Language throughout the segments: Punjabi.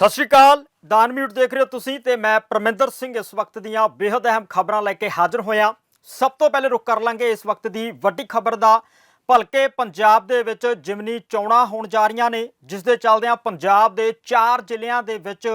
ਸਤਿ ਸ਼੍ਰੀ ਅਕਾਲ। ਦਾਨ ਮਿਊਟ ਦੇਖ ਰਹੇ ਹੋ ਤੁਸੀਂ ਤੇ ਮੈਂ ਪਰਮਿੰਦਰ ਸਿੰਘ ਇਸ ਵਕਤ ਦੀਆਂ ਬੇहद ਅਹਿਮ ਖਬਰਾਂ ਲੈ ਕੇ ਹਾਜ਼ਰ ਹੋਇਆ। ਸਭ ਤੋਂ ਪਹਿਲੇ ਰੁਕ ਕਰ ਲਾਂਗੇ ਇਸ ਵਕਤ ਦੀ ਵੱਡੀ ਖਬਰ ਦਾ। ਭਲਕੇ ਪੰਜਾਬ ਦੇ ਵਿੱਚ ਜਿਮਨੀ ਚੋਣਾਂ ਹੋਣ ਜਾ ਰਹੀਆਂ ਨੇ, ਜਿਸ ਦੇ ਚੱਲਦਿਆਂ ਪੰਜਾਬ ਦੇ ਚਾਰ ਜ਼ਿਲ੍ਹਿਆਂ ਦੇ ਵਿੱਚ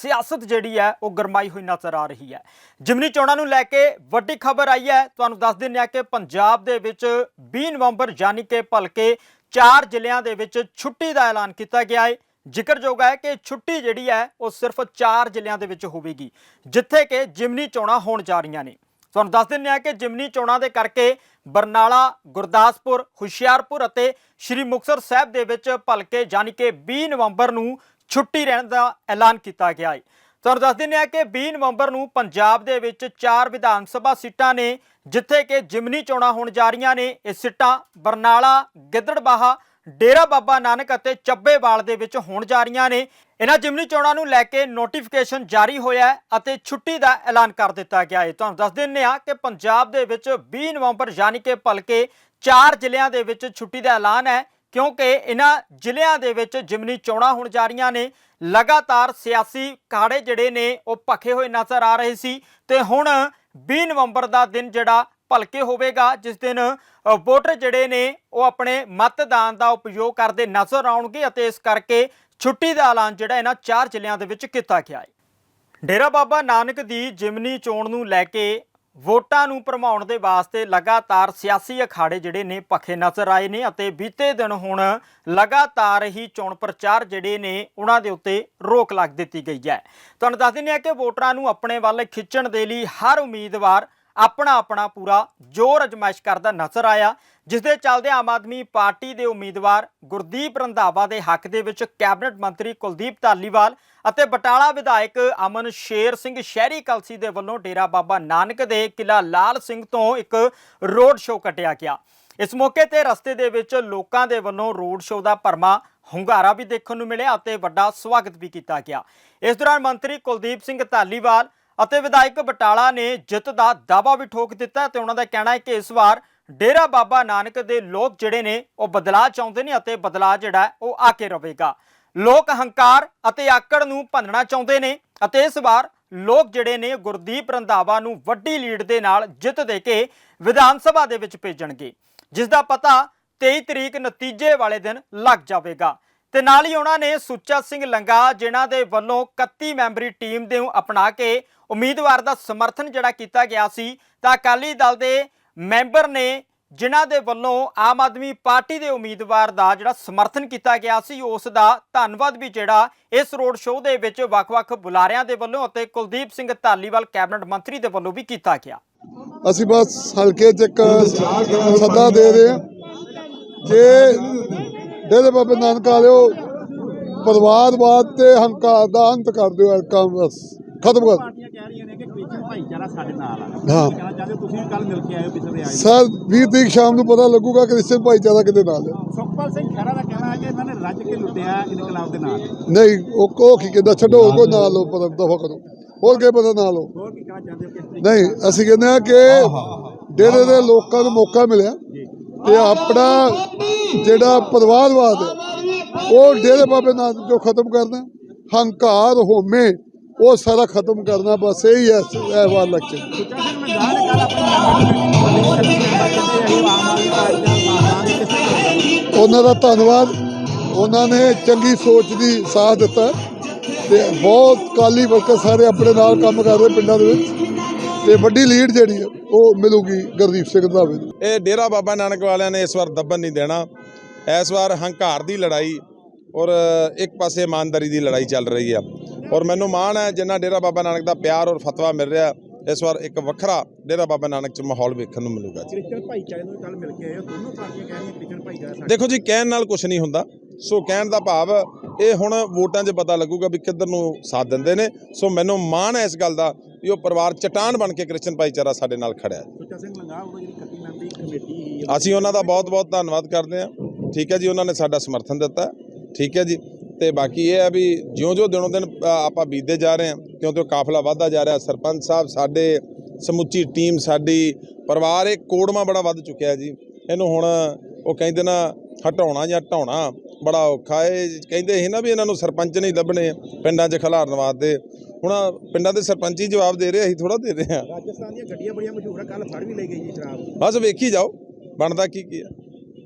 ਸਿਆਸਤ ਜਿਹੜੀ ਹੈ ਉਹ ਗਰਮਾਈ ਹੋਈ ਨਜ਼ਰ ਆ ਰਹੀ ਹੈ। ਜਿਮਨੀ ਚੋਣਾਂ ਨੂੰ ਲੈ ਕੇ ਵੱਡੀ ਖਬਰ ਆਈ ਹੈ। ਤੁਹਾਨੂੰ ਦੱਸ ਦਿੰਦੇ ਹਾਂ ਕਿ ਪੰਜਾਬ ਦੇ ਵਿੱਚ 20 ਨਵੰਬਰ ਯਾਨੀ ਕਿ ਭਲਕੇ ਚਾਰ ਜ਼ਿਲ੍ਹਿਆਂ ਦੇ ਵਿੱਚ ਛੁੱਟੀ ਦਾ ਐਲਾਨ ਕੀਤਾ ਗਿਆ ਹੈ। ਜ਼ਿਕਰਯੋਗ ਹੈ ਕਿ ਛੁੱਟੀ ਜਿਹੜੀ ਹੈ ਉਹ ਸਿਰਫ 4 ਜ਼ਿਲ੍ਹਿਆਂ ਦੇ ਵਿੱਚ ਹੋਵੇਗੀ, ਜਿੱਥੇ ਕਿ ਜਿਮਨੀ ਚੋਣਾਂ ਹੋਣ ਜਾ ਰਹੀਆਂ ਨੇ। ਤੁਹਾਨੂੰ ਦੱਸ ਦਿੰਦੇ ਹਾਂ ਕਿ ਜਿਮਨੀ ਚੋਣਾਂ ਦੇ ਕਰਕੇ ਬਰਨਾਲਾ, ਗੁਰਦਾਸਪੁਰ, ਹੁਸ਼ਿਆਰਪੁਰ ਅਤੇ ਸ਼੍ਰੀ ਮੁਕਤਸਰ ਸਾਹਿਬ ਦੇ ਵਿੱਚ ਭਲਕੇ ਯਾਨੀ ਕਿ 20 ਨਵੰਬਰ ਨੂੰ ਛੁੱਟੀ ਰਹਿਣ ਦਾ ਐਲਾਨ ਕੀਤਾ ਗਿਆ ਹੈ। ਤੁਹਾਨੂੰ ਦੱਸ ਦਿੰਦੇ ਹਾਂ ਕਿ 20 ਨਵੰਬਰ ਨੂੰ ਪੰਜਾਬ ਦੇ ਵਿੱਚ ਚਾਰ ਵਿਧਾਨ ਸਭਾ ਸੀਟਾਂ ਨੇ, ਜਿੱਥੇ ਕਿ ਜਿਮਨੀ ਚੋਣਾਂ ਹੋਣ ਜਾ ਰਹੀਆਂ ਨੇ। ਇਹ ਸੀਟਾਂ ਬਰਨਾਲਾ, ਗਿੱਦੜਬਾਹਾ ਡੇਰਾ ਬਾਬਾ ਨਾਨਕ ਅਤੇ ਚੱਬੇਵਾਲ ਦੇ ਵਿੱਚ ਹੋਣ ਜਾ ਰਹੀਆਂ ਨੇ। ਇਹਨਾਂ ਜਿਮਨੀ ਚੋਣਾਂ ਨੂੰ ਲੈ ਕੇ ਨੋਟੀਫਿਕੇਸ਼ਨ ਜਾਰੀ ਹੋਇਆ ਹੈ ਅਤੇ ਛੁੱਟੀ ਦਾ ਐਲਾਨ ਕਰ ਦਿੱਤਾ ਗਿਆ ਹੈ। ਤੁਹਾਨੂੰ ਦੱਸ ਦਿੰਦੇ ਹਾਂ ਕਿ ਪੰਜਾਬ ਦੇ ਵਿੱਚ 20 ਨਵੰਬਰ ਯਾਨੀ ਕਿ ਭਲਕੇ ਚਾਰ ਜ਼ਿਲ੍ਹਿਆਂ ਦੇ ਵਿੱਚ ਛੁੱਟੀ ਦਾ ਐਲਾਨ ਹੈ, ਕਿਉਂਕਿ ਇਹਨਾਂ ਜ਼ਿਲ੍ਹਿਆਂ ਦੇ ਵਿੱਚ ਜਿਮਨੀ ਚੋਣਾਂ ਹੋਣ ਜਾ ਰਹੀਆਂ ਨੇ। ਲਗਾਤਾਰ ਸਿਆਸੀ ਕਾੜੇ ਜਿਹੜੇ ਨੇ, ਉਹ ਭਖੇ ਹੋਏ ਨਜ਼ਰ ਆ ਰਹੇ ਸੀ। ਤੇ ਹੁਣ 20 ਨਵੰਬਰ ਦਾ ਦਿਨ ਜਿਹੜਾ ਭਲਕੇ ਹੋਵੇਗਾ, ਜਿਸ ਦਿਨ ਵੋਟਰ ਜਿਹੜੇ ਨੇ, ਉਹ ਆਪਣੇ ਮਤਦਾਨ ਦਾ ਉਪਯੋਗ ਕਰਦੇ ਨਜ਼ਰ ਆਉਣਗੇ ਅਤੇ ਇਸ ਕਰਕੇ ਛੁੱਟੀ ਦਾ ਐਲਾਨ ਜਿਹੜਾ ਇਹਨਾਂ ਚਾਰ ਜ਼ਿਲ੍ਹਿਆਂ ਦੇ ਵਿੱਚ ਕੀਤਾ ਗਿਆ ਹੈ। ਡੇਰਾ ਬਾਬਾ ਨਾਨਕ ਦੀ ਜਿਮਨੀ ਚੋਣ ਨੂੰ ਲੈ ਕੇ ਵੋਟਾਂ ਨੂੰ ਭਰਮਾਉਣ ਦੇ ਵਾਸਤੇ ਲਗਾਤਾਰ ਸਿਆਸੀ ਅਖਾੜੇ ਜਿਹੜੇ ਨੇ ਪੱਖੇ ਨਜ਼ਰ ਆਏ ਨੇ ਅਤੇ ਬੀਤੇ ਦਿਨ ਹੁਣ ਲਗਾਤਾਰ ਹੀ ਚੋਣ ਪ੍ਰਚਾਰ ਜਿਹੜੇ ਨੇ ਉਹਨਾਂ ਦੇ ਉੱਤੇ ਰੋਕ ਲੱਗ ਦਿੱਤੀ ਗਈ ਹੈ। ਤੁਹਾਨੂੰ ਦੱਸ ਦਿੰਦੇ ਹਾਂ ਕਿ ਵੋਟਰਾਂ ਨੂੰ ਆਪਣੇ ਵੱਲ ਖਿੱਚਣ ਦੇ ਲਈ ਹਰ ਉਮੀਦਵਾਰ ਆਪਣਾ ਆਪਣਾ ਪੂਰਾ ਜ਼ੋਰ ਅਜਮਾਇਸ਼ ਕਰਦਾ ਨਜ਼ਰ ਆਇਆ ਜਿਸ ਦੇ ਚੱਲਦੇ ਆਮ ਆਦਮੀ ਪਾਰਟੀ ਦੇ ਉਮੀਦਵਾਰ ਗੁਰਦੀਪ ਰੰਧਾਵਾ ਦੇ ਹੱਕ ਦੇ ਵਿੱਚ ਕੈਬਨਿਟ ਮੰਤਰੀ ਕੁਲਦੀਪ ਧਾਲੀਵਾਲ ਅਤੇ ਬਟਾਲਾ ਵਿਧਾਇਕ ਅਮਨ ਸ਼ੇਰ ਸਿੰਘ ਸ਼ਹਿਰੀ ਕਲਸੀ ਦੇ ਵੱਲੋਂ ਡੇਰਾ ਬਾਬਾ ਨਾਨਕ ਦੇ ਕਿਲਾ ਲਾਲ ਸਿੰਘ ਤੋਂ ਇੱਕ ਰੋਡ ਸ਼ੋਅ ਕੱਟਿਆ ਗਿਆ। ਇਸ ਮੌਕੇ ਤੇ ਰਸਤੇ ਦੇ ਵਿੱਚ ਲੋਕਾਂ ਦੇ ਵੱਲੋਂ ਰੋਡ ਸ਼ੋਅ ਦਾ ਭਰਮਾ ਹੁੰਗਾਰਾ ਵੀ ਦੇਖਣ ਨੂੰ ਮਿਲਿਆ ਅਤੇ ਵੱਡਾ ਸਵਾਗਤ ਵੀ ਕੀਤਾ ਗਿਆ। ਇਸ ਦੌਰਾਨ ਮੰਤਰੀ ਕੁਲਦੀਪ ਸਿੰਘ ਧਾਲੀਵਾਲ ਅਤੇ ਵਿਧਾਇਕ ਬਟਾਲਾ ਨੇ ਜਿੱਤ ਦਾ ਦਾਅਵਾ ਵੀ ਠੋਕ ਦਿੱਤਾ ਤੇ ਉਹਨਾਂ ਦਾ ਕਹਿਣਾ ਹੈ ਕਿ ਇਸ ਵਾਰ ਡੇਰਾ ਬਾਬਾ ਨਾਨਕ ਦੇ ਲੋਕ ਜਿਹੜੇ ਨੇ, ਉਹ ਬਦਲਾਅ ਚਾਹੁੰਦੇ ਨੇ ਅਤੇ ਬਦਲਾਅ ਜਿਹੜਾ ਉਹ ਆ ਕੇ ਰਹੇਗਾ ਲੋਕ ਹੰਕਾਰ ਅਤੇ ਆਕੜ ਨੂੰ ਭੰਨਣਾ ਚਾਹੁੰਦੇ ਨੇ ਅਤੇ ਇਸ ਵਾਰ ਲੋਕ ਜਿਹੜੇ ਨੇ, ਗੁਰਦੀਪ ਰੰਧਾਵਾ ਨੂੰ ਵੱਡੀ ਲੀਡ ਦੇ ਨਾਲ ਜਿੱਤ ਦੇ ਕੇ ਵਿਧਾਨ ਸਭਾ ਦੇ ਵਿੱਚ ਭੇਜਣਗੇ ਜਿਸ ਦਾ ਪਤਾ 23 ਤਰੀਕ ਨਤੀਜੇ ਵਾਲੇ ਦਿਨ ਲੱਗ ਜਾਵੇਗਾ। ਤੇ ਨਾਲ ਹੀ ਉਹਨਾਂ ਨੇ ਸੁੱਚਾ ਸਿੰਘ ਲੰਗਾ, ਜਿਨ੍ਹਾਂ ਦੇ ਵੱਲੋਂ 31 ਮੈਂਬਰੀ ਟੀਮ ਦੇ ਨੂੰ ਅਪਣਾ ਕੇ ਉਮੀਦਵਾਰ ਦਾ ਸਮਰਥਨ ਜਿਹੜਾ ਕੀਤਾ ਗਿਆ ਸੀ, ਤਾਂ ਅਕਾਲੀ ਦਲ ਦੇ ਮੈਂਬਰ ਨੇ ਜਿਨ੍ਹਾਂ ਦੇ ਵੱਲੋਂ ਆਮ ਆਦਮੀ ਪਾਰਟੀ ਦੇ ਉਮੀਦਵਾਰ ਦਾ ਜਿਹੜਾ ਸਮਰਥਨ ਕੀਤਾ ਗਿਆ ਸੀ, ਉਸ ਦਾ ਧੰਨਵਾਦ ਵੀ ਜਿਹੜਾ ਇਸ ਰੋਡ ਸ਼ੋਅ ਦੇ ਵਿੱਚ ਵੱਖ-ਵੱਖ ਬੁਲਾਰਿਆਂ ਦੇ ਵੱਲੋਂ ਅਤੇ ਕੁਲਦੀਪ ਸਿੰਘ ਧਾਲੀਵਾਲ ਕੈਬਨਿਟ ਮੰਤਰੀ ਦੇ ਵੱਲੋਂ ਵੀ ਕੀਤਾ ਗਿਆ। ਅਸੀਂ ਬਸ ਹਲਕੇ 'ਚ ਇੱਕ ਸੱਦਾ ਦੇ ਰਹੇ ਹਾਂ ਜੇ ਡੇਰੇ ਬਾਬੇ ਨਾਨਕ ਵਾਲਿਓ ਪਰਿਵਾਰਵਾਦ ਤੇ ਹੰਕਾਰ ਦਾ ਅੰਤ ਕਰ ਦਿਓ ਕੰਮ ਬਸ, ਖਤਮ ਕਰ ਪਾਰਟੀਆਂ ਕਹਿ ਰਹੀਆਂ ਨੇ ਕਿ ਕ੍ਰਿਸਚਨ ਭਾਈਚਾਰਾ ਸਾਡੇ ਨਾਲ ਆ। ਹਾਂ। ਕਹਿਣਾ ਚਾਹੁੰਦੇ ਹੋ, ਤੁਸੀਂ ਕੱਲ ਮਿਲ ਕੇ ਆਏ ਹੋ ਪਿਛਲੇ ਆਏ ਸਰ 20 ਤਰੀਕ ਸ਼ਾਮ ਨੂੰ ਪਤਾ ਲੱਗੂਗਾ ਕਿ ਕ੍ਰਿਸਚਨ ਭਾਈਚਾਰਾ ਕਿਤੇ ਨਾਲ ਹੈ। ਸੁਖਪਾਲ ਸਿੰਘ ਖਹਿਰਾ ਦਾ ਕਹਿਣਾ ਹੈ ਕਿ ਇਹਨਾਂ ਨੇ ਰੱਜ ਕੇ ਲੁੱਟਿਆ ਇਨਕਲਾਬ ਦੇ ਨਾਲ। ਨਹੀਂ ਉਹ ਕੋ ਕੀ ਕਹਿੰਦਾ ਛੱਡੋ ਹੋਰ ਕੋਈ ਨਾ ਲਓ ਪਰ ਦਫਾ ਕਰੋ। ਹੋਰ ਕੀ ਪਤਾ ਨਾ ਲਓ ਹੋਰ ਕੀ ਕਹਿਣਾ ਚਾਹੁੰਦੇ ਹੋ ਕਿਸ ਤਰੀਕੇ ਨਹੀਂ ਅਸੀਂ ਕਹਿੰਦੇ ਆ ਕਿ ਡੇਰੇ ਦੇ ਲੋਕਾਂ ਨੂੰ ਮੌਕਾ ਮਿਲਿਆ ਤੇ ਆਪਣਾ ਜਿਹੜਾ ਪਰਿਵਾਰਵਾਦ ਹੈ ਉਹ ਡੇਰੇ ਬਾਬੇ ਨਾਨਕ ਜੋ ਖਤਮ ਕਰਨਾ ਹੰਕਾਰ ਹੋਮੇ। ਉਹ ਸਾਰਾ ਖਤਮ ਕਰਨਾ ਬਸ ਇਹੀ ਹੈ ਇਹ ਵਾਰ ਲੱਗੇ ਸੁੱਚਾ ਸਿੰਘ ਲੰਗਾ ਉਹਨਾਂ ਦਾ ਧੰਨਵਾਦ। ਉਹਨਾਂ ਨੇ ਚੰਗੀ ਸੋਚ ਦੀ ਸਾਥ ਦਿੱਤਾ ਤੇ ਬਹੁਤ ਕਾਲੀ ਵਰਕਰ ਸਾਰੇ ਆਪਣੇ ਨਾਲ ਕੰਮ ਕਰ ਰਹੇ ਪਿੰਡਾਂ ਦੇ ਵਿੱਚ। ਤੇ ਵੱਡੀ ਲੀਡ ਜਿਹੜੀ ਹੈ, ਉਹ ਮਿਲੂਗੀ ਗੁਰਦੀਪ ਸਿੰਘ ਰੰਧਾਵੇ ਨੂੰ ਇਹ ਡੇਰਾ ਬਾਬਾ ਨਾਨਕ ਵਾਲਿਆਂ ਨੇ ਇਸ ਵਾਰ ਦੱਬਣ ਨਹੀਂ ਦੇਣਾ। ਇਸ ਵਾਰ ਹੰਕਾਰ ਦੀ ਲੜਾਈ ਔਰ ਇੱਕ ਪਾਸੇ ਇਮਾਨਦਾਰੀ ਦੀ ਲੜਾਈ ਚੱਲ ਰਹੀ ਆ। ਔਰ ਮੈਨੂੰ ਮਾਣ ਹੈ ਜਿੰਨਾ ਡੇਰਾ ਬਾਬਾ ਨਾਨਕ ਦਾ ਪਿਆਰ ਔਰ ਫਤਵਾ ਮਿਲ ਰਿਹਾ ਇਸ ਵਾਰ ਇੱਕ ਵੱਖਰਾ ਡੇਰਾ ਬਾਬਾ ਨਾਨਕ ਚ ਮਾਹੌਲ ਵੇਖਣ ਨੂੰ ਮਿਲੂਗਾ ਜੀ। ਕ੍ਰਿਸਚਨ ਭਾਈਚਾਰੇ ਨੂੰ ਕੱਲ ਮਿਲ ਕੇ ਆਏ ਦੋਨੋਂ ਪਾਰਟੀਆਂ ਕਹਿ ਰਹੀਆਂ ਕ੍ਰਿਸਚਨ ਭਾਈਚਾਰਾ ਦੇਖੋ ਜੀ ਕਹਿਣ ਨਾਲ ਕੁਝ ਨਹੀਂ ਹੁੰਦਾ। ਸੋ ਕਹਿਣ ਦਾ ਭਾਵ ਇਹ ਹੁਣ ਵੋਟਾਂ 'ਚ ਪਤਾ ਲੱਗੂਗਾ ਵੀ ਕਿੱਧਰ ਨੂੰ ਸਾਥ ਦਿੰਦੇ ਨੇ। ਸੋ ਮੈਨੂੰ ਮਾਣ ਹੈ ਇਸ ਗੱਲ ਦਾ ਵੀ ਉਹ ਪਰਿਵਾਰ ਚਟਾਨ ਬਣ ਕੇ ਕ੍ਰਿਸਚਨ ਭਾਈਚਾਰਾ ਸਾਡੇ ਨਾਲ ਖੜਿਆ ਹੈ। ਸੁੱਚਾ ਸਿੰਘ ਲੰਗਾ ਉਹ ਜਿਹੜੀ 31 ਮੈਂਬਰੀ ਕਮੇਟੀ ਸੀ ਅਸੀਂ ਉਹਨਾਂ ਦਾ ਬਹੁਤ-ਬਹੁਤ ਧੰਨਵਾਦ ਕਰਦੇ ਹਾਂ। ਠੀਕ ਹੈ ਜੀ ਉਹਨਾਂ ਨੇ ਸਾਡਾ ਸਮਰਥਨ ਦਿੱਤਾ। ਠੀਕ ਹੈ ਜੀ ਤੇ ਬਾਕੀ ਇਹ ਹੈ ਵੀ ਜਿਉਂ-ਜਿਉਂ ਦਿਨੋਂ ਦਿਨ ਆਪਾਂ ਬੀਤਦੇ ਜਾ ਰਹੇ ਹਾਂ ਕਿਉਂਕਿ ਕਾਫਲਾ ਵਧਦਾ ਜਾ ਰਿਹਾ। ਸਰਪੰਚ ਸਾਹਿਬ ਸਾਡੇ ਸਮੁੱਚੀ ਟੀਮ ਸਾਡੀ ਪਰਿਵਾਰ ਇਹ ਕੋੜਮਾ ਬੜਾ ਵੱਧ ਚੁੱਕਿਆ ਜੀ। ਇਹਨੂੰ ਹੁਣ ਉਹ ਕਹਿੰਦੇ ਨਾ ਹਟਾਉਣਾ ਜਾਂ ਢਾਉਣਾ ਬੜਾ ਔਖਾ ਏ ਕਹਿੰਦੇ ਸੀ ਨਾ ਵੀ ਇਹਨਾਂ ਨੂੰ ਸਰਪੰਚ ਨਹੀਂ ਲੱਭਣੇ ਪਿੰਡਾਂ 'ਚ ਖਿਲਾਰਨ ਵਾਸਤੇ। ਹੁਣ ਪਿੰਡਾਂ ਦੇ ਸਰਪੰਚ ਹੀ ਜਵਾਬ ਦੇ ਰਹੇ ਅਸੀਂ ਥੋੜਾ ਦੇ ਰਹੇ ਹਾਂ। ਰਾਜਸਥਾਨ ਦੀਆਂ ਗੱਡੀਆਂ ਬੜੀਆਂ ਮਸ਼ਹੂਰ ਆ ਕੱਲ ਫੜ ਵੀ ਲਈ ਗਈ ਜੀ ਸ਼ਰਾਬ। ਬਸ ਵੇਖੀ ਜਾਓ ਬਣਦਾ ਕੀ ਕੀ ਆ।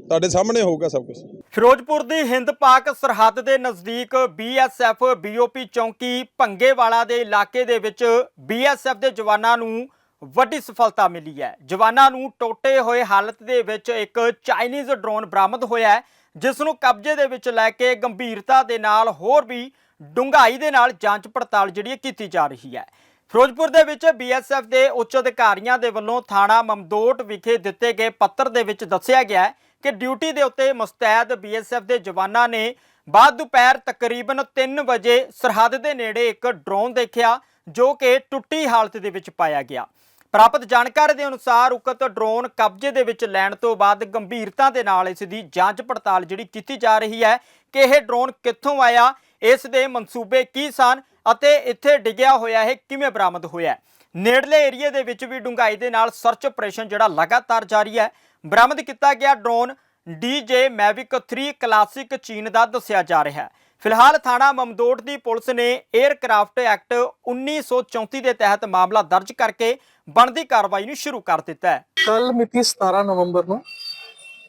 ਤੁਹਾਡੇ ਸਾਹਮਣੇ ਹੋਊਗਾ ਸਭ ਕੁਝ ਫਿਰੋਜ਼ਪੁਰ ਦੀ ਹਿੰਦ ਪਾਕ ਸਰਹੱਦ ਦੇ ਨਜ਼ਦੀਕ ਬੀਐਸਐਫ ਬੀਓਪੀ ਚੌਂਕੀ ਭੰਗੇਵਾਲਾ ਦੇ ਇਲਾਕੇ ਦੇ ਵਿੱਚ ਬੀਐਸਐਫ ਦੇ ਜਵਾਨਾਂ ਨੂੰ ਵੱਡੀ ਸਫਲਤਾ ਮਿਲੀ ਹੈ। ਜਵਾਨਾਂ ਨੂੰ ਟੋਟੇ ਹੋਏ ਹਾਲਤ ਦੇ ਵਿੱਚ ਇੱਕ ਚਾਈਨੀਜ਼ ਡਰੋਨ ਬਰਾਮਦ ਹੋਇਆ ਹੈ, ਜਿਸ ਨੂੰ ਕਬਜ਼ੇ ਦੇ ਵਿੱਚ ਲੈ ਕੇ ਗੰਭੀਰਤਾ ਦੇ ਨਾਲ ਹੋਰ ਵੀ ਡੂੰਘਾਈ ਦੇ ਨਾਲ ਜਾਂਚ ਪੜਤਾਲ ਜਿਹੜੀ ਹੈ ਕੀਤੀ ਜਾ ਰਹੀ ਹੈ। ਫਿਰੋਜ਼ਪੁਰ ਦੇ ਵਿੱਚ ਬੀਐਸਐਫ ਦੇ ਉੱਚ ਅਧਿਕਾਰੀਆਂ ਦੇ ਵੱਲੋਂ ਥਾਣਾ ਮਮਦੋਟ ਵਿਖੇ ਦਿੱਤੇ ਗਏ ਪੱਤਰ ਦੇ ਵਿੱਚ ਦੱਸਿਆ ਗਿਆ ਹੈ ਕਿ ਡਿਊਟੀ ਦੇ ਉੱਤੇ ਮੁਸਤੈਦ ਬੀਐਸਐਫ ਦੇ ਜਵਾਨਾਂ ਨੇ ਬਾਅਦ ਦੁਪਹਿਰ ਤਕਰੀਬਨ 3 ਵਜੇ ਸਰਹੱਦ ਦੇ ਨੇੜੇ ਇੱਕ ਡਰੋਨ ਦੇਖਿਆ, ਜੋ ਕਿ ਟੁੱਟੀ ਹਾਲਤ ਦੇ ਵਿੱਚ ਪਾਇਆ ਗਿਆ। ਪ੍ਰਾਪਤ ਜਾਣਕਾਰੀ ਦੇ ਅਨੁਸਾਰ ਉਕਤ ਡਰੋਨ ਕਬਜ਼ੇ ਦੇ ਵਿੱਚ ਲੈਣ ਤੋਂ ਬਾਅਦ ਗੰਭੀਰਤਾ ਦੇ ਨਾਲ ਇਸ ਦੀ ਜਾਂਚ ਪੜਤਾਲ ਜਿਹੜੀ ਕੀਤੀ ਜਾ ਰਹੀ ਹੈ ਕਿ ਇਹ ਡਰੋਨ ਕਿੱਥੋਂ ਆਇਆ, ਇਸ ਦੇ ਮਨਸੂਬੇ ਕੀ ਸਨ ਅਤੇ ਇੱਥੇ ਡਿੱਗਿਆ ਹੋਇਆ ਇਹ ਕਿਵੇਂ ਬਰਾਮਦ ਹੋਇਆ ਨੇੜਲੇ ਏਰੀਏ ਦੇ ਵਿੱਚ ਵੀ ਡੂੰਘਾਈ ਦੇ ਨਾਲ ਸਰਚ ਆਪਰੇਸ਼ਨ ਜਿਹੜਾ ਲਗਾਤਾਰ ਜਾਰੀ ਹੈ ਬਰਾਮਦ ਕੀਤਾ ਗਿਆ ਡਰੋਨ ਡੀਜੇ ਮੈਵਿਕ 3 ਕਲਾਸਿਕ ਚੀਨ ਦਾ ਦੱਸਿਆ ਜਾ ਰਿਹਾ ਹੈ। ਫਿਲਹਾਲ ਥਾਣਾ ਮਮਦੋਟ ਦੀ ਪੁਲਿਸ ਨੇ 에ਅਰਕ੍ਰਾਫਟ ਐਕਟ 1934 ਦੇ ਤਹਿਤ ਮਾਮਲਾ ਦਰਜ ਕਰਕੇ ਬਣਦੀ ਕਾਰਵਾਈ ਨੂੰ ਸ਼ੁਰੂ ਕਰ ਦਿੱਤਾ ਹੈ। ਕੱਲ ਮਿਤੀ 17 ਨਵੰਬਰ ਨੂੰ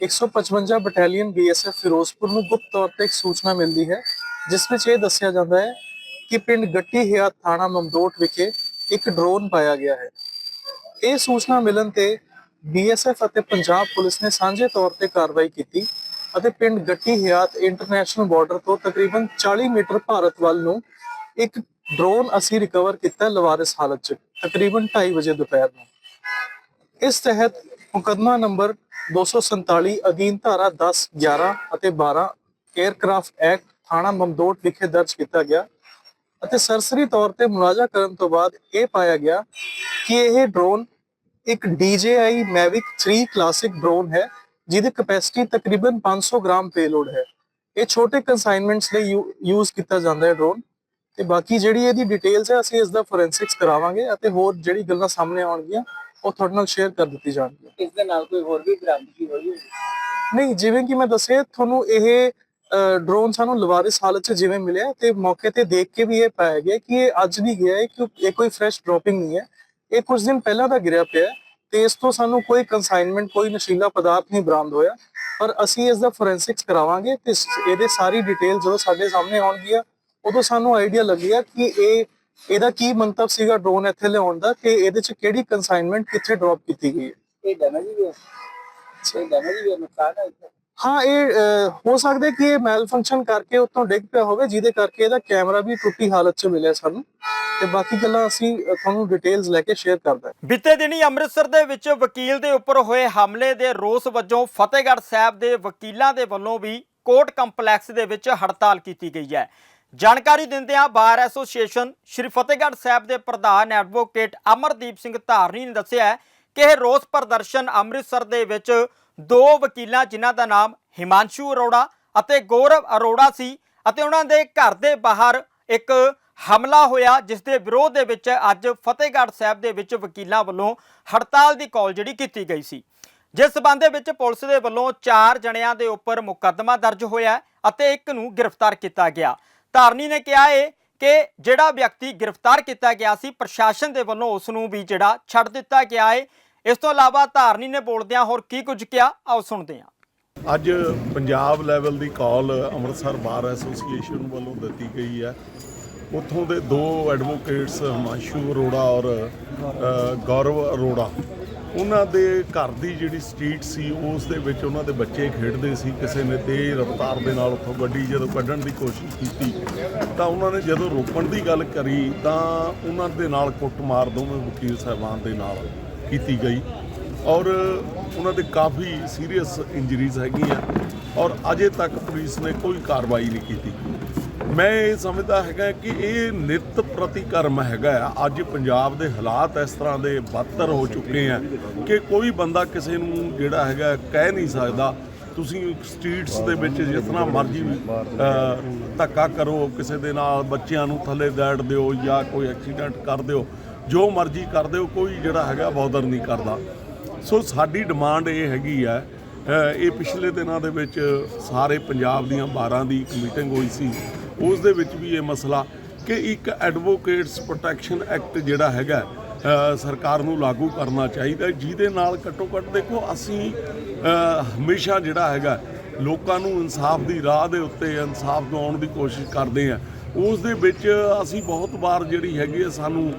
155 ਬਟਾਲੀਅਨ ਬੀਐਸਐਫ ਫਿਰੋਜ਼ਪੁਰ ਨੂੰ ਗੁਪਤ ਤੌਰ ਤੇ ਇੱਕ ਸੂਚਨਾ ਮਿਲਦੀ ਹੈ, ਜਿਸ ਵਿੱਚ ਇਹ ਦੱਸਿਆ ਜਾਂਦਾ ਹੈ ਕਿ ਪਿੰਡ ਗੱਟੀ ਹਿਆ ਥਾਣਾ ਮਮਦੋਟ ਵਿਖੇ ਇੱਕ ਡਰੋਨ ਪਾਇਆ ਗਿਆ ਹੈ। ਇਹ ਸੂਚਨਾ ਮਿਲਣ ਤੇ ਬੀਐਸਐਫ ਅਤੇ ਪੰਜਾਬ ਪੁਲਿਸ ਨੇ ਸਾਂਝੇ ਤੌਰ ਤੇ ਕਾਰਵਾਈ ਕੀਤੀ ਅਤੇ ਪਿੰਡ ਗੱਟੀ ਹਿਆਤ ਇੰਟਰਨੈਸ਼ਨਲ ਬਾਰਡਰ ਤੋਂ ਤਕਰੀਬਨ 40 ਮੀਟਰ ਭਾਰਤ ਵੱਲ ਨੂੰ ਇੱਕ ਡਰੋਨ ਅਸੀਂ ਰਿਕਵਰ ਕੀਤਾ ਲਵਾਰਿਸ ਹਾਲਤ 'ਚ, ਤਕਰੀਬਨ 2:30 ਵਜੇ ਦੁਪਹਿਰ ਨੂੰ। ਇਸ ਤਹਿਤ ਮੁਕਦਮਾ ਨੰਬਰ 247 ਅਧੀਨ ਧਾਰਾ 10 11 ਅਤੇ 12 에ਅਰਕ੍ਰਾਫਟ ਐਕਟ ਥਾਣਾ ਮਮਦੋਟ ਵਿਖੇ ਦਰਜ ਕੀਤਾ ਗਿਆ ਅਤੇ ਸਰਸਰੀ ਤੌਰ ਤੇ ਮੁਲਾਜ਼ਾ ਕਰਨ ਤੋਂ ਬਾਅਦ ਇਹ ਪਾਇਆ ਗਿਆ ਕਿ ਇਹ ਡਰੋਨ ਇੱਕ DJI Mavic 3 ਕਲਾਸਿਕ ਡਰੋਨ ਹੈ ਜਿਹਦੀ ਕਪੈਸਿਟੀ ਤਕਰੀਬਨ 500 ਗ੍ਰਾਮ ਪੇਲੋਡ ਹੈ। ਇਹ ਛੋਟੇ ਕੰਸਾਈਨਮੈਂਟਸ ਲਈ ਯੂਜ਼ ਕੀਤਾ ਜਾਂਦਾ ਹੈ ਡਰੋਨ ਤੇ ਬਾਕੀ ਜਿਹੜੀ ਇਹਦੀ ਡਿਟੇਲਸ ਹੈ ਅਸੀਂ ਇਸ ਦਾ ਫੋਰੈਂਸਿਕਸ ਕਰਾਵਾਂਗੇ ਅਤੇ ਹੋਰ ਜਿਹੜੀ ਗੱਲਾਂ ਸਾਹਮਣੇ ਆਉਣਗੀਆਂ ਉਹ ਤੁਹਾਡੇ ਨਾਲ ਸ਼ੇਅਰ ਕਰ ਦਿੱਤੀ ਜਾਣਗੀਆਂ। ਇਸ ਦੇ ਨਾਲ ਕੋਈ ਹੋਰ ਵੀ ਬਰਾਮਦਗੀ ਹੋਈ ਨਹੀਂ ਜਿਵੇਂ ਕਿ ਮੈਂ ਦੱਸਿਆ ਤੁਹਾਨੂੰ ਇਹ ਡਰੋਨ ਸਾਨੂੰ ਲਵਾਰਿਸ ਹਾਲਤ 'ਚ ਜਿਵੇਂ ਮਿਲਿਆ ਤੇ ਮੌਕੇ ਤੇ ਦੇਖ ਕੇ ਵੀ ਇਹ ਪਾਇਆ ਗਿਆ ਕਿ ਇਹ ਅੱਜ ਨਹੀਂ ਗਿਆ ਹੈ ਕਿ ਇਹ ਕੋਈ ਫਰੈਸ਼ ਡ੍ਰੌਪਿੰਗ ਨਹੀਂ ਹੈ। ਇਹ ਕੁਝ ਦਿਨ ਪਹਿਲਾਂ ਦਾ ਗਿਰਿਆ ਪਿਆ ਹੈ ਤੇ ਇਸ ਤੋਂ ਸਾਨੂੰ ਕੋਈ ਕੰਸਾਈਨਮੈਂਟ ਕੋਈ ਨਸ਼ੀਲਾ ਪਦਾਰਥ ਨਹੀਂ ਬਰਾਮਦ ਹੋਇਆ। ਪਰ ਅਸੀਂ ਇਸ ਦਾ ਫੋਰੈਂਸਿਕਸ ਕਰਾਵਾਂਗੇ ਤੇ ਇਸ- ਇਹਦੇ ਸਾਰੀ ਡਿਟੇਲ ਜਦੋਂ ਸਾਡੇ ਸਾਹਮਣੇ ਆਉਣਗੀਆਂ, ਉਦੋਂ ਸਾਨੂੰ ਆਈਡੀਆ ਲੱਗੇਗਾ ਕਿ ਇਹ, ਇਹਦਾ ਕੀ ਮੰਤਵ ਸੀਗਾ ਡਰੋਨ ਇੱਥੇ ਲਿਆਉਣ ਦਾ ਤੇ ਇਹਦੇ 'ਚ ਕਿਹੜੀ ਕੰਸਾਈਨਮੈਂਟ ਕਿੱਥੇ ਡ੍ਰੌਪ ਕੀਤੀ ਗਈ ਹੈ। ਇਹ ਡੈਮੇਜ ਵੀ ਹੈ ਇਹ ਡੈਮੇਜ ਵੀ ਹੈ ਨੁਕਸਾਨ ਹੈ ਇੱਥੇ। ਹਾਂ, ਇਹ ਹੋ ਸਕਦਾ ਕਿ ਇਹ ਮੈਲ ਫੰਕਸ਼ਨ ਕਰਕੇ ਉੱਤੋਂ ਡਿੱਗ ਪਿਆ ਹੋਵੇ, ਜਿਹਦੇ ਕਰਕੇ ਇਹਦਾ ਕੈਮਰਾ ਵੀ ਟੁੱਟੀ ਹਾਲਤ 'ਚ ਮਿਲਿਆ ਸਾਨੂੰ। ਤੇ ਬਾਕੀ ਗੱਲਾਂ ਅਸੀਂ ਤੁਹਾਨੂੰ ਡਿਟੇਲਸ ਲੈ ਕੇ ਸ਼ੇਅਰ ਕਰਦਾ ਬੀਤੇ ਦਿਨੀ ਅੰਮ੍ਰਿਤਸਰ ਦੇ ਵਿੱਚ ਵਕੀਲ ਦੇ ਉੱਪਰ ਹੋਏ ਹਮਲੇ ਦੇ ਰੋਸ ਵਜੋਂ ਫਤਿਹਗੜ੍ਹ ਸਾਹਿਬ ਦੇ ਵਕੀਲਾਂ ਦੇ ਵੱਲੋਂ ਵੀ ਕੋਰਟ ਕੰਪਲੈਕਸ ਦੇ ਵਿੱਚ ਹੜਤਾਲ ਕੀਤੀ ਗਈ ਹੈ। ਜਾਣਕਾਰੀ ਦਿੰਦਿਆਂ ਬਾਰ ਐਸੋਸੀਏਸ਼ਨ ਸ਼੍ਰੀ ਫਤਿਹਗੜ੍ਹ ਸਾਹਿਬ ਦੇ ਪ੍ਰਧਾਨ ਐਡਵੋਕੇਟ ਅਮਰਦੀਪ ਸਿੰਘ ਧਾਰਨੀ ਨੇ ਦੱਸਿਆ ਕਿ ਇਹ ਰੋਸ ਪ੍ਰਦਰਸ਼ਨ ਅੰਮ੍ਰਿਤਸਰ ਦੇ ਵਿੱਚ ਦੋ ਵਕੀਲਾਂ ਜਿਨ੍ਹਾਂ ਦਾ ਨਾਮ ਹਿਮਾਂਸ਼ੂ ਅਰੋੜਾ ਅਤੇ ਗੌਰਵ ਅਰੋੜਾ ਸੀ ਅਤੇ ਉਹਨਾਂ ਦੇ ਘਰ ਦੇ ਬਾਹਰ ਇੱਕ ਹਮਲਾ ਹੋਇਆ, ਜਿਸ ਦੇ ਵਿਰੋਧ ਦੇ ਵਿੱਚ ਅੱਜ ਫਤਿਹਗੜ੍ਹ ਸਾਹਿਬ ਦੇ ਵਿੱਚ ਵਕੀਲਾਂ ਵੱਲੋਂ ਹੜਤਾਲ ਦੀ ਕਾਲ ਜਿਹੜੀ ਕੀਤੀ ਗਈ ਸੀ। ਜਿਸ ਸਬੰਧ ਦੇ ਵਿੱਚ ਪੁਲਿਸ ਦੇ ਵੱਲੋਂ ਚਾਰ ਜਣਿਆਂ ਦੇ ਉੱਪਰ ਮੁਕੱਦਮਾ ਦਰਜ ਹੋਇਆ ਅਤੇ ਇੱਕ ਨੂੰ ਗ੍ਰਿਫਤਾਰ ਕੀਤਾ ਗਿਆ। ਧਾਰਨੀ ਨੇ ਕਿਹਾ ਹੈ ਕਿ ਜਿਹੜਾ ਵਿਅਕਤੀ ਗ੍ਰਿਫਤਾਰ ਕੀਤਾ ਗਿਆ ਸੀ, ਪ੍ਰਸ਼ਾਸਨ ਦੇ ਵੱਲੋਂ ਉਸ ਨੂੰ ਵੀ ਜਿਹੜਾ ਛੱਡ ਦਿੱਤਾ ਗਿਆ ਹੈ ਇਸ ਤੋਂ ਇਲਾਵਾ ਧਾਰਨੀ ਨੇ ਬੋਲਦਿਆਂ ਹੋਰ ਕੀ ਕੁਝ ਕਿਹਾ? ਆਓ ਸੁਣਦੇ ਹਾਂ। ਅੱਜ ਪੰਜਾਬ ਲੈਵਲ ਦੀ ਕਾਲ ਅੰਮ੍ਰਿਤਸਰ ਬਾਰ ਐਸੋਸੀਏਸ਼ਨ ਵੱਲੋਂ ਦਿੱਤੀ ਗਈ ਹੈ। ਉੱਥੋਂ ਦੇ ਦੋ ਐਡਵੋਕੇਟਸ ਹਿਮਾਂਸ਼ੂ ਅਰੋੜਾ ਔਰ ਗੌਰਵ ਅਰੋੜਾ, ਉਹਨਾਂ ਦੇ ਘਰ ਦੀ ਜਿਹੜੀ ਸਟਰੀਟ ਸੀ, ਉਸ ਦੇ ਵਿੱਚ ਉਹਨਾਂ ਦੇ ਬੱਚੇ ਖੇਡਦੇ ਸੀ। ਕਿਸੇ ਨੇ ਤੇਜ਼ ਰਫ਼ਤਾਰ ਦੇ ਨਾਲ ਉੱਥੋਂ ਗੱਡੀ ਜਦੋਂ ਕੱਢਣ ਦੀ ਕੋਸ਼ਿਸ਼ ਕੀਤੀ, ਤਾਂ ਉਹਨਾਂ ਨੇ ਜਦੋਂ ਰੋਕਣ ਦੀ ਗੱਲ ਕਰੀ, ਤਾਂ ਉਹਨਾਂ ਦੇ ਨਾਲ ਕੁੱਟਮਾਰ ਦੋਵੇਂ ਵਕੀਲ ਸਾਹਿਬਾਨ ਦੇ ਨਾਲ। ਕੀਤੀ ਗਈ ਔਰ ਉਹਨਾਂ ਦੇ ਕਾਫੀ ਸੀਰੀਅਸ ਇੰਜਰੀਜ਼ ਹੈਗੀਆਂ ਔਰ ਅਜੇ ਤੱਕ ਪੁਲਿਸ ਨੇ ਕੋਈ ਕਾਰਵਾਈ ਨਹੀਂ ਕੀਤੀ। ਮੈਂ ਇਹ ਸਮਝਦਾ ਹੈਗਾ ਕਿ ਇਹ ਨਿਤ ਪ੍ਰਤੀਕਰਮ ਹੈਗਾ ਆ। ਅੱਜ ਪੰਜਾਬ ਦੇ ਹਾਲਾਤ ਇਸ ਤਰ੍ਹਾਂ ਦੇ ਬਦਤਰ ਹੋ ਚੁੱਕੇ ਆ ਕਿ ਕੋਈ ਬੰਦਾ ਕਿਸੇ ਨੂੰ ਜਿਹੜਾ ਹੈਗਾ ਕਹਿ ਨਹੀਂ ਸਕਦਾ। ਤੁਸੀਂ ਸਟਰੀਟਸ ਦੇ ਵਿੱਚ ਜਿਸ ਤਰ੍ਹਾਂ ਮਰਜ਼ੀ ਧੱਕਾ ਕਰੋ, ਕਿਸੇ ਦੇ ਨਾਲ ਬੱਚਿਆਂ ਨੂੰ ਥੱਲੇ ਦੈੜ ਦਿਓ ਜਾਂ ਕੋਈ ਐਕਸੀਡੈਂਟ ਕਰ ਦਿਓ। ਜੋ ਮਰਜ਼ੀ ਕਰ ਦਿਓ, ਕੋਈ ਜਿਹੜਾ ਹੈਗਾ ਬੌਦਰ ਨਹੀਂ ਕਰਦਾ। ਸੋ ਸਾਡੀ ਡਿਮਾਂਡ ਇਹ ਹੈਗੀ ਹੈ ਇਹ ਪਿਛਲੇ ਦਿਨਾਂ ਦੇ ਵਿੱਚ ਸਾਰੇ ਪੰਜਾਬ ਦੀਆਂ 12 ਦੀ ਇੱਕ ਮੀਟਿੰਗ ਹੋਈ ਸੀ। ਉਸ ਦੇ ਵਿੱਚ ਵੀ ਇਹ ਮਸਲਾ ਕਿ ਇੱਕ ਐਡਵੋਕੇਟਸ ਪ੍ਰੋਟੈਕਸ਼ਨ ਐਕਟ ਜਿਹੜਾ ਹੈਗਾ ਸਰਕਾਰ ਨੂੰ ਲਾਗੂ ਕਰਨਾ ਚਾਹੀਦਾ। ਜਿਹਦੇ ਨਾਲ ਘੱਟੋ ਘੱਟ ਦੇਖੋ, ਅਸੀਂ ਹਮੇਸ਼ਾ ਜਿਹੜਾ ਹੈਗਾ, ਲੋਕਾਂ ਨੂੰ ਇਨਸਾਫ ਦੀ ਰਾਹ ਦੇ ਉੱਤੇ, ਇਨਸਾਫ ਦਿਵਾਉਣ ਦੀ ਕੋਸ਼ਿਸ਼ ਕਰਦੇ ਆ। ਉਸ ਦੇ ਵਿੱਚ ਅਸੀਂ ਬਹੁਤ ਵਾਰ ਜਿਹੜੀ ਹੈਗੀ ਆ, ਸਾਨੂੰ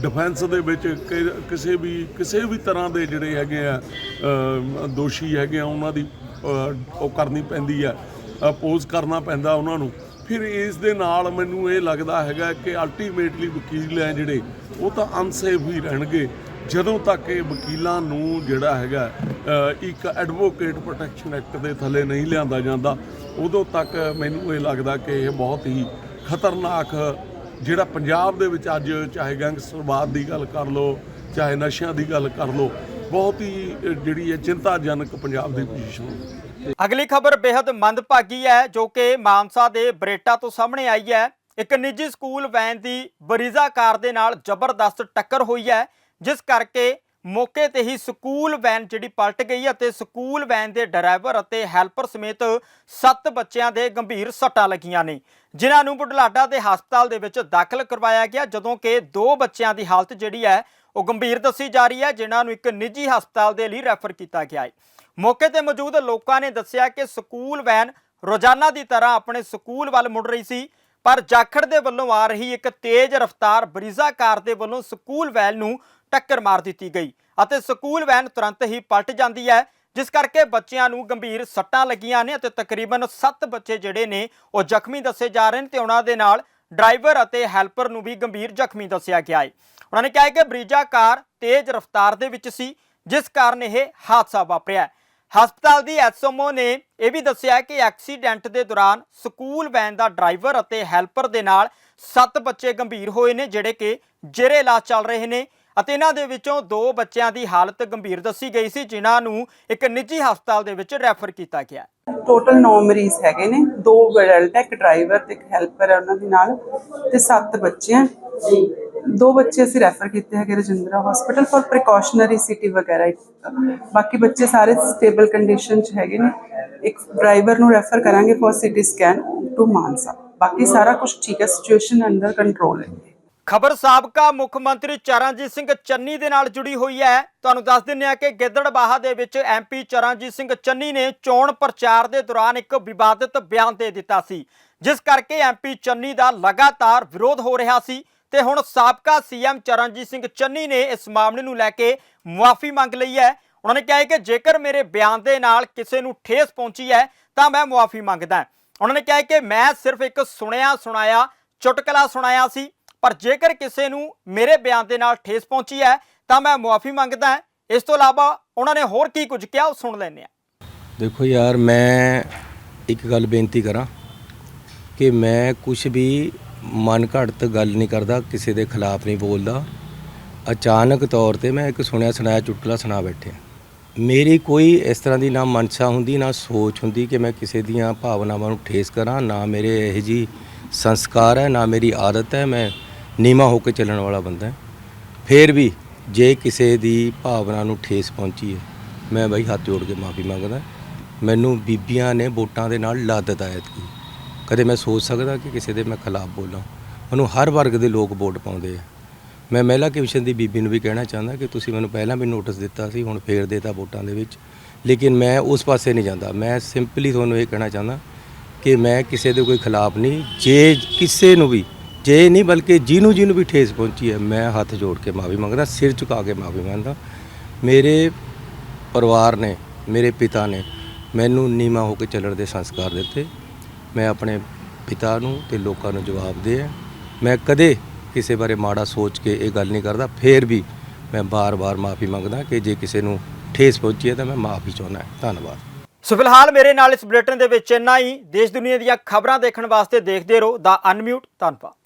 ਡਿਫੈਂਸ ਦੇ ਵਿੱਚ ਕਿ- ਕਿਸੇ ਵੀ ਕਿਸੇ ਵੀ ਤਰ੍ਹਾਂ ਦੇ ਜਿਹੜੇ ਹੈਗੇ ਆ ਦੋਸ਼ੀ ਹੈਗੇ ਆ, ਉਹਨਾਂ ਦੀ ਉਹ ਕਰਨੀ ਪੈਂਦੀ ਆ, ਅਪੋਜ਼ ਕਰਨਾ ਪੈਂਦਾ ਉਹਨਾਂ ਨੂੰ। ਫਿਰ ਇਸ ਦੇ ਨਾਲ ਮੈਨੂੰ ਇਹ ਲੱਗਦਾ ਹੈਗਾ ਕਿ ਅਲਟੀਮੇਟਲੀ ਵਕੀਲ ਹੈ ਜਿਹੜੇ, ਉਹ ਤਾਂ ਅਨਸੇਫ ਹੀ ਰਹਿਣਗੇ। ਜਦੋਂ ਤੱਕ ਇਹ ਵਕੀਲਾਂ ਨੂੰ ਜਿਹੜਾ ਹੈਗਾ ਇੱਕ ਐਡਵੋਕੇਟ ਪ੍ਰੋਟੈਕਸ਼ਨ ਐਕਟ ਦੇ ਥੱਲੇ ਨਹੀਂ ਲਿਆਂਦਾ ਜਾਂਦਾ, ਉਦੋਂ ਤੱਕ ਮੈਨੂੰ ਇਹ ਲੱਗਦਾ ਕਿ ਇਹ ਬਹੁਤ ਹੀ ਖਤਰਨਾਕ ਜਿਹੜਾ ਪੰਜਾਬ ਦੇ ਵਿੱਚ ਅੱਜ ਚਾਹੇ ਗੈਂਗਸਟਰਵਾਦ ਦੀ ਗੱਲ ਕਰ ਲਓ, ਚਾਹੇ ਨਸ਼ਿਆਂ ਦੀ ਗੱਲ ਕਰ ਲਓ, ਬਹੁਤ ਹੀ ਜਿਹੜੀ ਹੈ ਚਿੰਤਾਜਨਕ ਪੰਜਾਬ ਦੀ ਪੋਜੀਸ਼ਨ ਅਗਲੀ ਖਬਰ ਬੇहद ਮੰਦਭਾਗੀ ਹੈ, ਜੋ ਕਿ ਮਾਨਸਾ ਦੇ ਬਰੇਟਾ ਤੋਂ ਸਾਹਮਣੇ ਆਈ ਹੈ। ਇੱਕ ਨਿੱਜੀ ਸਕੂਲ ਵੈਨ ਦੀ ਬਰੀਜ਼ਾ ਕਾਰ ਦੇ ਨਾਲ ਜ਼ਬਰਦਸਤ ਟੱਕਰ ਹੋਈ ਹੈ, ਜਿਸ ਕਰਕੇ ਮੌਕੇ ਤੇ ਹੀ ਸਕੂਲ ਵੈਨ ਜਿਹੜੀ ਪਲਟ ਗਈ ਅਤੇ ਸਕੂਲ ਵੈਨ ਦੇ ਡਰਾਈਵਰ ਅਤੇ ਹੈਲਪਰ ਸਮੇਤ 7 ਬੱਚਿਆਂ ਦੇ ਗੰਭੀਰ ਸੱਟਾਂ ਲੱਗੀਆਂ ਨੇ। ਜਿਨ੍ਹਾਂ ਨੂੰ ਬੁਢਲਾਡਾ ਦੇ ਹਸਪਤਾਲ ਦੇ ਵਿੱਚ ਦਾਖਲ ਕਰਵਾਇਆ ਗਿਆ, ਜਦੋਂ ਕਿ ਦੋ ਬੱਚਿਆਂ ਦੀ ਹਾਲਤ ਜਿਹੜੀ ਹੈ, ਉਹ ਗੰਭੀਰ ਦੱਸੀ ਜਾ ਰਹੀ ਹੈ, ਜਿਨ੍ਹਾਂ ਨੂੰ ਇੱਕ ਨਿੱਜੀ ਹਸਪਤਾਲ ਦੇ ਲਈ ਰੈਫਰ ਕੀਤਾ ਗਿਆ ਹੈ। ਮੌਕੇ ਤੇ ਮੌਜੂਦ ਲੋਕਾਂ ਨੇ ਦੱਸਿਆ ਕਿ ਸਕੂਲ ਵੈਨ ਰੋਜ਼ਾਨਾ ਦੀ ਤਰ੍ਹਾਂ ਆਪਣੇ ਸਕੂਲ ਵੱਲ ਮੁੜ ਰਹੀ ਸੀ, ਪਰ ਜਾਖੜ ਦੇ ਵੱਲੋਂ ਆ ਰਹੀ ਇੱਕ ਤੇਜ਼ ਰਫ਼ਤਾਰ ਬਰੀਜ਼ਾ ਕਾਰ ਦੇ ਵੱਲੋਂ ਸਕੂਲ ਵੈਨ ਨੂੰ ਟੱਕਰ ਮਾਰ ਦਿੱਤੀ ਗਈ ਅਤੇ ਸਕੂਲ ਵੈਨ ਤੁਰੰਤ ਹੀ ਪਲਟ ਜਾਂਦੀ ਹੈ, ਜਿਸ ਕਰਕੇ ਬੱਚਿਆਂ ਨੂੰ ਗੰਭੀਰ ਸੱਟਾਂ ਲੱਗੀਆਂ ਨੇ ਅਤੇ ਤਕਰੀਬਨ 7 ਬੱਚੇ ਜਿਹੜੇ ਨੇ ਉਹ ਜ਼ਖਮੀ ਦੱਸੇ ਜਾ ਰਹੇ ਨੇ ਤੇ ਉਹਨਾਂ ਦੇ ਨਾਲ ਡਰਾਈਵਰ ਅਤੇ ਹੈਲਪਰ ਨੂੰ ਵੀ ਗੰਭੀਰ ਜ਼ਖਮੀ ਦੱਸਿਆ ਗਿਆ ਹੈ। ਉਹਨਾਂ ਨੇ ਕਿਹਾ ਕਿ ਬਰੀਜਾ ਕਾਰ ਤੇਜ਼ ਰਫ਼ਤਾਰ ਦੇ ਵਿੱਚ ਸੀ, ਜਿਸ ਕਾਰਨ ਇਹ ਹਾਦਸਾ ਵਾਪਰਿਆ ਹਸਪਤਾਲ ਦੀ ਐਸਐਮਓ ਨੇ ਇਹ ਵੀ ਦੱਸਿਆ ਕਿ ਐਕਸੀਡੈਂਟ ਦੇ ਦੌਰਾਨ ਸਕੂਲ ਵੈਨ ਦਾ ਡਰਾਈਵਰ ਅਤੇ ਹੈਲਪਰ ਦੇ ਨਾਲ 7 ਬੱਚੇ ਗੰਭੀਰ ਹੋਏ ਨੇ, ਜਿਹੜੇ ਕਿ ਜੇਰੇ ਇਲਾਜ ਚੱਲ ਰਹੇ ਨੇ। ਅਤੇ ਇਹਨਾਂ ਦੇ ਵਿੱਚੋਂ ਦੋ ਬੱਚਿਆਂ ਦੀ ਹਾਲਤ ਗੰਭੀਰ ਦੱਸੀ ਗਈ ਸੀ, ਜਿਨ੍ਹਾਂ ਨੂੰ ਇੱਕ ਨਿੱਜੀ ਹਸਪਤਾਲ ਦੇ ਵਿੱਚ ਰੈਫਰ ਕੀਤਾ ਗਿਆ। ਟੋਟਲ 9 ਮਰੀਜ਼ ਹੈਗੇ ਨੇ, ਦੋ ਅਡਲਟ ਇੱਕ ਡਰਾਈਵਰ ਤੇ ਇੱਕ ਹੈਲਪਰ ਹੈ ਉਹਨਾਂ ਦੇ ਨਾਲ, ਤੇ 7 ਬੱਚੇ ਆ ਦੋ ਬੱਚੇ ਅਸੀਂ ਰੈਫਰ ਕੀਤੇ ਹੈਗੇ Rajindra hospital for precautionary CT ਵਗੈਰਾ ਬਾਕੀ ਬੱਚੇ ਸਾਰੇ ਸਟੇਬਲ ਕੰਡੀਸ਼ਨ ਚ ਹੈਗੇ ਨੇ। ਇੱਕ ਡਰਾਈਵਰ ਨੂੰ ਰੈਫਰ ਕਰਾਂਗੇ for CT scan to Mansa. ਬਾਕੀ ਸਾਰਾ ਕੁਝ ਠੀਕ ਹੈ ਸਿਚੁਏਸ਼ਨ ਅੰਡਰ ਕੰਟਰੋਲ ਹੈ। ਖਬਰ ਸਾਬਕਾ ਮੁੱਖ ਮੰਤਰੀ ਚਰਨਜੀਤ ਸਿੰਘ ਚੰਨੀ ਦੇ ਨਾਲ ਜੁੜੀ ਹੋਈ ਹੈ। ਤੁਹਾਨੂੰ ਦੱਸ ਦਿੰਦੇ ਹਾਂ ਕਿ ਗਿੱਦੜਬਾਹਾ ਦੇ ਵਿੱਚ ਐਮਪੀ ਚਰਨਜੀਤ ਸਿੰਘ ਚੰਨੀ ਨੇ ਚੋਣ ਪ੍ਰਚਾਰ ਦੇ ਦੌਰਾਨ ਇੱਕ ਵਿਵਾਦਿਤ ਬਿਆਨ ਦੇ ਦਿੱਤਾ ਸੀ, ਜਿਸ ਕਰਕੇ ਐਮਪੀ ਚੰਨੀ ਦਾ ਲਗਾਤਾਰ ਵਿਰੋਧ ਹੋ ਰਿਹਾ ਸੀ ਤੇ ਹੁਣ ਸਾਬਕਾ ਸੀਐਮ ਚਰਨਜੀਤ ਸਿੰਘ ਚੰਨੀ ਨੇ ਇਸ ਮਾਮਲੇ ਨੂੰ ਲੈ ਕੇ ਮੁਆਫੀ ਮੰਗ ਲਈ ਹੈ। ਉਹਨਾਂ ਨੇ ਕਿਹਾ ਹੈ ਕਿ ਜੇਕਰ ਮੇਰੇ ਬਿਆਨ ਦੇ ਨਾਲ ਕਿਸੇ ਨੂੰ ਠੇਸ ਪਹੁੰਚੀ ਹੈ, ਤਾਂ ਮੈਂ ਮੁਆਫੀ ਮੰਗਦਾ। ਉਹਨਾਂ ਨੇ ਕਿਹਾ ਕਿ ਮੈਂ ਸਿਰਫ ਇੱਕ ਸੁਣਿਆ ਸੁਣਾਇਆ ਚੁਟਕਲਾ ਸੁਣਾਇਆ ਸੀ। ਪਰ ਜੇਕਰ ਕਿਸੇ ਨੂੰ ਮੇਰੇ ਬਿਆਨ ਦੇ ਨਾਲ ਠੇਸ ਪਹੁੰਚੀ ਹੈ, ਤਾਂ ਮੈਂ ਮੁਆਫੀ ਮੰਗਦਾ ਹਾਂ। ਇਸ ਤੋਂ ਇਲਾਵਾ ਉਹਨਾਂ ਨੇ ਹੋਰ ਕੀ ਕੁਝ ਕਿਹਾ, ਉਹ ਸੁਣ ਲੈਂਦੇ ਹਾਂ। ਦੇਖੋ ਯਾਰ, ਮੈਂ ਇੱਕ ਗੱਲ ਬੇਨਤੀ ਕਰਾਂ ਕਿ ਮੈਂ ਕੁਝ ਵੀ ਮਨ ਘੜਤ ਗੱਲ ਨਹੀਂ ਕਰਦਾ, ਕਿਸੇ ਦੇ ਖਿਲਾਫ ਨਹੀਂ ਬੋਲਦਾ। ਅਚਾਨਕ ਤੌਰ ਤੇ ਮੈਂ ਇੱਕ ਸੁਣਿਆ ਸੁਣਾਇਆ ਚੁਟਕਲਾ ਸੁਣਾ ਬੈਠਿਆ। ਮੇਰੀ ਕੋਈ ਇਸ ਤਰ੍ਹਾਂ ਦੀ ਨਾ ਮਨਸ਼ਾ ਹੁੰਦੀ, ਨਾ ਸੋਚ ਹੁੰਦੀ ਕਿ ਮੈਂ ਕਿਸੇ ਦੀਆਂ ਭਾਵਨਾਵਾਂ ਨੂੰ ਠੇਸ ਕਰਾਂ, ਨਾ ਮੇਰੇ ਇਹ ਜੀ ਸੰਸਕਾਰ ਹੈ, ਨਾ ਮੇਰੀ ਆਦਤ ਹੈ। ਮੈਂ ਨੀਮਾ ਹੋ ਕੇ ਚੱਲਣ ਵਾਲਾ ਬੰਦਾ ਹਾਂ। ਫੇਰ ਵੀ ਜੇ ਕਿਸੇ ਦੀ ਭਾਵਨਾ ਨੂੰ ਠੇਸ ਪਹੁੰਚੀ ਹੈ, ਮੈਂ ਬਾਈ ਹੱਥ ਜੋੜ ਕੇ ਮਾਫੀ ਮੰਗਦਾ ਮੈਨੂੰ ਬੀਬੀਆਂ ਨੇ ਵੋਟਾਂ ਦੇ ਨਾਲ ਲਾ ਦਿੱਤਾ ਐਤਕੀ। ਕਦੇ ਮੈਂ ਸੋਚ ਸਕਦਾ ਕਿ ਕਿਸੇ ਦੇ ਮੈਂ ਖਿਲਾਫ ਬੋਲਾਂ। ਮੈਨੂੰ ਹਰ ਵਰਗ ਦੇ ਲੋਕ ਵੋਟ ਪਾਉਂਦੇ ਆ। ਮੈਂ ਮਹਿਲਾ ਕਮਿਸ਼ਨ ਦੀ ਬੀਬੀ ਨੂੰ ਵੀ ਕਹਿਣਾ ਚਾਹੁੰਦਾ ਕਿ ਤੁਸੀਂ ਮੈਨੂੰ ਪਹਿਲਾਂ ਵੀ ਨੋਟਿਸ ਦਿੱਤਾ ਸੀ, ਹੁਣ ਫੇਰ ਦੇਤਾ ਵੋਟਾਂ ਦੇ ਵਿੱਚ। ਲੇਕਿਨ ਮੈਂ ਉਸ ਪਾਸੇ ਨਹੀਂ ਜਾਂਦਾ। ਮੈਂ ਸਿੰਪਲੀ ਤੁਹਾਨੂੰ ਇਹ ਕਹਿਣਾ ਚਾਹੁੰਦਾ ਕਿ ਮੈਂ ਕਿਸੇ ਦੇ ਕੋਈ ਖਿਲਾਫ ਨਹੀਂ, ਜੇ ਕਿਸੇ ਨੂੰ ਵੀ ਜੇ ਨਹੀਂ, ਬਲਕਿ ਜਿਹਨੂੰ ਜਿਹਨੂੰ ਵੀ ਠੇਸ ਪਹੁੰਚੀ ਹੈ, ਮੈਂ ਹੱਥ ਜੋੜ ਕੇ ਮਾਫੀ ਮੰਗਦਾ, ਸਿਰ ਝੁਕਾ ਕੇ ਮਾਫੀ ਮੰਗਦਾ। ਮੇਰੇ ਪਰਿਵਾਰ ਨੇ, ਮੇਰੇ ਪਿਤਾ ਨੇ ਮੈਨੂੰ ਨੀਮਾ ਹੋ ਕੇ ਚੱਲਣ ਦੇ ਸੰਸਕਾਰ ਦਿੱਤੇ। ਮੈਂ ਆਪਣੇ ਪਿਤਾ ਨੂੰ ਤੇ ਲੋਕਾਂ ਨੂੰ ਜਵਾਬ ਦੇ ਮੈਂ ਕਦੇ ਕਿਸੇ ਬਾਰੇ ਮਾੜਾ ਸੋਚ ਕੇ ਇਹ ਗੱਲ ਨਹੀਂ ਕਰਦਾ, ਫੇਰ ਵੀ ਮੈਂ ਬਾਰ-ਬਾਰ ਮਾਫੀ ਮੰਗਦਾ ਕਿ ਜੇ ਕਿਸੇ ਨੂੰ ਠੇਸ ਪਹੁੰਚੀ ਹੈ ਤਾਂ ਮੈਂ ਮਾਫੀ ਚਾਹੁੰਦਾ ਧੰਨਵਾਦ। ਸੋ ਫਿਲਹਾਲ ਮੇਰੇ ਨਾਲ ਇਸ ਬੁਲੇਟਿਨ ਦੇ ਵਿੱਚ ਇੰਨਾ ਹੀ। ਦੇਸ਼ ਦੁਨੀਆ ਦੀਆਂ ਖਬਰਾਂ ਦੇਖਣ ਵਾਸਤੇ ਦੇਖਦੇ ਰਹੋ। ਦਾ ਅਨਮਿਊਟ ਧੰਨਵਾਦ।